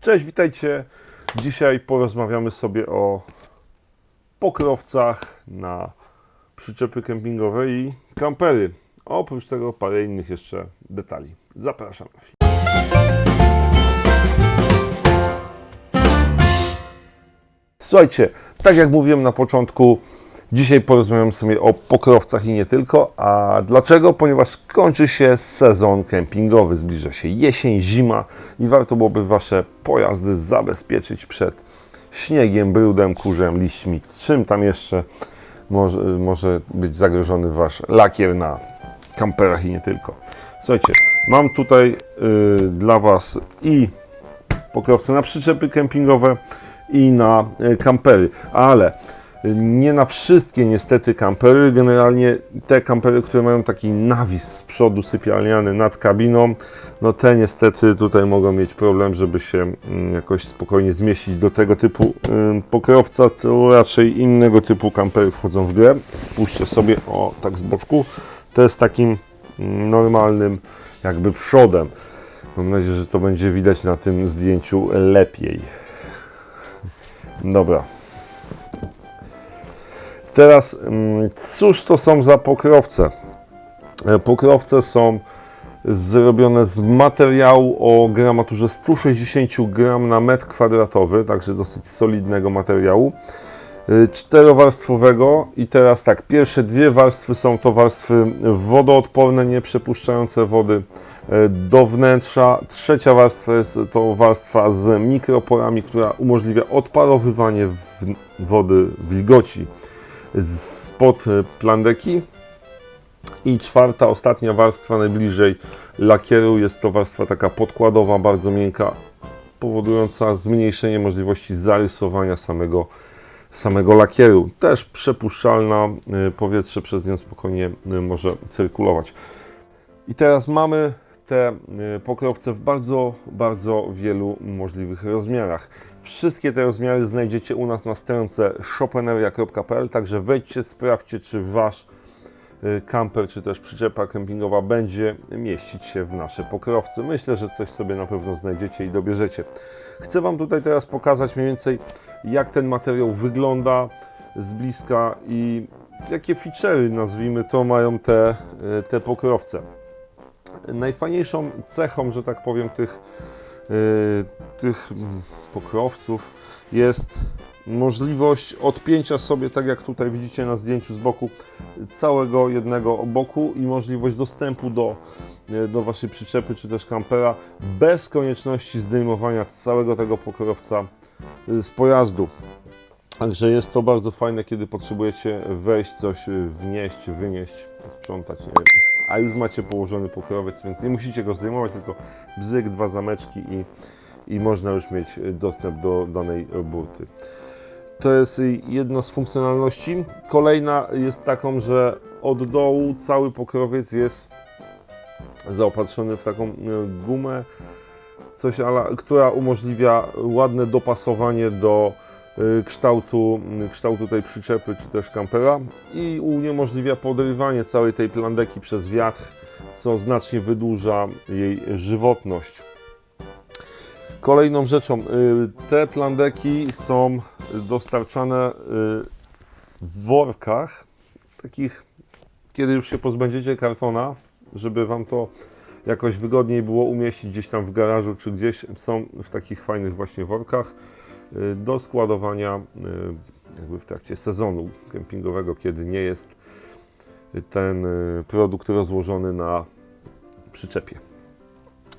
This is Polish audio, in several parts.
Cześć, witajcie. Dzisiaj porozmawiamy sobie o pokrowcach na przyczepy kempingowe i kampery. Oprócz tego parę innych jeszcze detali. Zapraszam na film. Słuchajcie, tak jak mówiłem na początku, dzisiaj porozmawiam sobie o pokrowcach i nie tylko. A dlaczego? Ponieważ kończy się sezon kempingowy, zbliża się jesień, zima i warto byłoby Wasze pojazdy zabezpieczyć przed śniegiem, brudem, kurzem, liśćmi, czym tam jeszcze może, może być zagrożony Wasz lakier na kamperach i nie tylko. Słuchajcie, mam tutaj y, dla Was i pokrowce na przyczepy kempingowe i na e, kampery, ale nie na wszystkie niestety kampery. Generalnie te kampery, które mają taki nawis z przodu sypialniany nad kabiną, no te niestety tutaj mogą mieć problem, żeby się mm, jakoś spokojnie zmieścić do tego typu pokrowca, to raczej innego typu kampery wchodzą w grę. Spójrzcie sobie, o tak z boczku, to jest takim mm, normalnym jakby przodem. Mam nadzieję, że to będzie widać na tym zdjęciu lepiej. Dobra. Teraz, mm, cóż to są za pokrowce? E, Pokrowce są zrobione z materiału o gramaturze 160 gram na metr kwadratowy, także dosyć solidnego materiału. E, Czterowarstwowego i teraz tak, pierwsze dwie warstwy są to warstwy wodoodporne, nie przepuszczające wody e, do wnętrza. Trzecia warstwa jest to warstwa z mikroporami, która umożliwia odparowywanie wody wilgoci spod e, plandeki. I czwarta, ostatnia warstwa najbliżej lakieru jest to warstwa taka podkładowa, bardzo miękka, powodująca zmniejszenie możliwości zarysowania samego, samego lakieru. Też przepuszczalna, y, powietrze przez nią spokojnie y, może cyrkulować. I teraz mamy te y, pokrowce w bardzo, bardzo wielu możliwych rozmiarach. Wszystkie te rozmiary znajdziecie u nas na stronce shopeneria.pl, także wejdźcie, sprawdźcie, czy Wasz y, kamper, czy też przyczepa kempingowa będzie mieścić się w nasze pokrowce. Myślę, że coś sobie na pewno znajdziecie i dobierzecie. Chcę Wam tutaj teraz pokazać mniej więcej, jak ten materiał wygląda z bliska i jakie feature'y, nazwijmy to, mają te, y, te pokrowce. Najfajniejszą cechą, że tak powiem, tych, y, tych mm, pokrowców jest możliwość odpięcia sobie, tak jak tutaj widzicie na zdjęciu z boku, całego jednego boku i możliwość dostępu do, y, do Waszej przyczepy czy też kampera bez konieczności zdejmowania całego tego pokrowca y, z pojazdu. Także jest to bardzo fajne, kiedy potrzebujecie wejść, coś wnieść, wynieść, sprzątać, nie wiem. A już macie położony pokrowiec, więc nie musicie go zdejmować, tylko bzyk, dwa zameczki i, i można już mieć y, dostęp do danej burty. To jest y, jedna z funkcjonalności. Kolejna jest taką, że od dołu cały pokrowiec jest zaopatrzony w taką y, gumę, coś, która umożliwia ładne dopasowanie do kształtu, y, kształtu tej przyczepy czy też kampera i uniemożliwia podrywanie całej tej plandeki przez wiatr, co znacznie wydłuża jej żywotność. Kolejną rzeczą, y, te plandeki są dostarczane y, w workach, takich, kiedy już się pozbędziecie kartona, żeby Wam to jakoś wygodniej było umieścić gdzieś tam w garażu czy gdzieś, są w takich fajnych właśnie workach y, do składowania y, jakby w trakcie sezonu kempingowego, kiedy nie jest ten y, produkt rozłożony na przyczepie.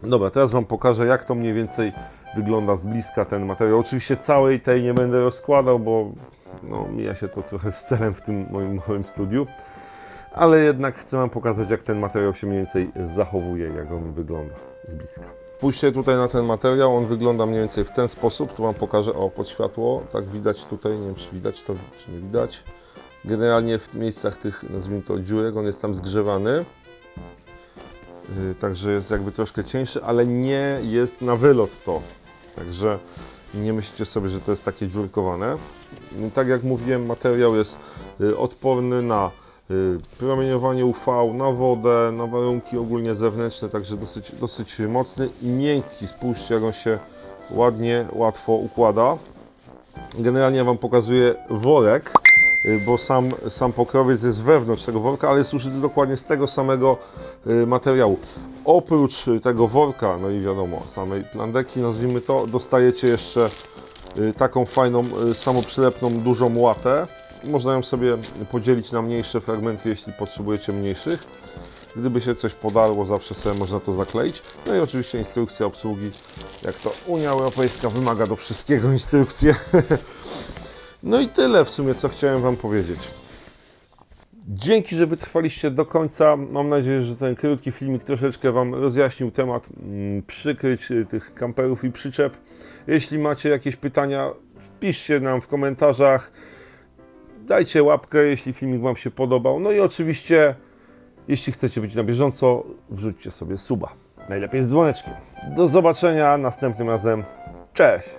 Dobra, teraz Wam pokażę, jak to mniej więcej wygląda z bliska ten materiał. Oczywiście całej tej nie będę rozkładał, bo no, mija się to trochę z celem w tym moim małym studiu. Ale jednak chcę Wam pokazać, jak ten materiał się mniej więcej zachowuje, jak on wygląda z bliska. Spójrzcie tutaj na ten materiał, on wygląda mniej więcej w ten sposób. Tu Wam pokażę, o, pod światło, tak widać tutaj, nie wiem czy widać to, czy nie widać. Generalnie w miejscach tych, nazwijmy to dziurek, on jest tam zgrzewany. Yy, Także jest jakby troszkę cieńszy, ale nie jest na wylot to. Także nie myślcie sobie, że to jest takie dziurkowane. Tak jak mówiłem, materiał jest yy, odporny na promieniowanie UV, na wodę, na warunki ogólnie zewnętrzne, także dosyć, dosyć mocny i miękki. Spójrzcie, jak on się ładnie, łatwo układa. Generalnie ja Wam pokazuję worek, y, bo sam, sam pokrowiec jest wewnątrz tego worka, ale jest uszyty dokładnie z tego samego y, materiału. Oprócz y, tego worka, no i wiadomo, samej plandeki, nazwijmy to, dostajecie jeszcze y, taką fajną, y, samoprzylepną, dużą łatę. Można ją sobie podzielić na mniejsze fragmenty, jeśli potrzebujecie mniejszych. Gdyby się coś podarło, zawsze sobie można to zakleić. No i oczywiście instrukcja obsługi, jak to Unia Europejska wymaga do wszystkiego instrukcje. No i tyle w sumie, co chciałem Wam powiedzieć. Dzięki, że wytrwaliście do końca. Mam nadzieję, że ten krótki filmik troszeczkę Wam rozjaśnił temat mm, przykryć y, tych kamperów i przyczep. Jeśli macie jakieś pytania, wpiszcie nam w komentarzach. Dajcie łapkę, jeśli filmik Wam się podobał. No i oczywiście, jeśli chcecie być na bieżąco, wrzućcie sobie suba. Najlepiej z dzwoneczkiem. Do zobaczenia następnym razem. Cześć!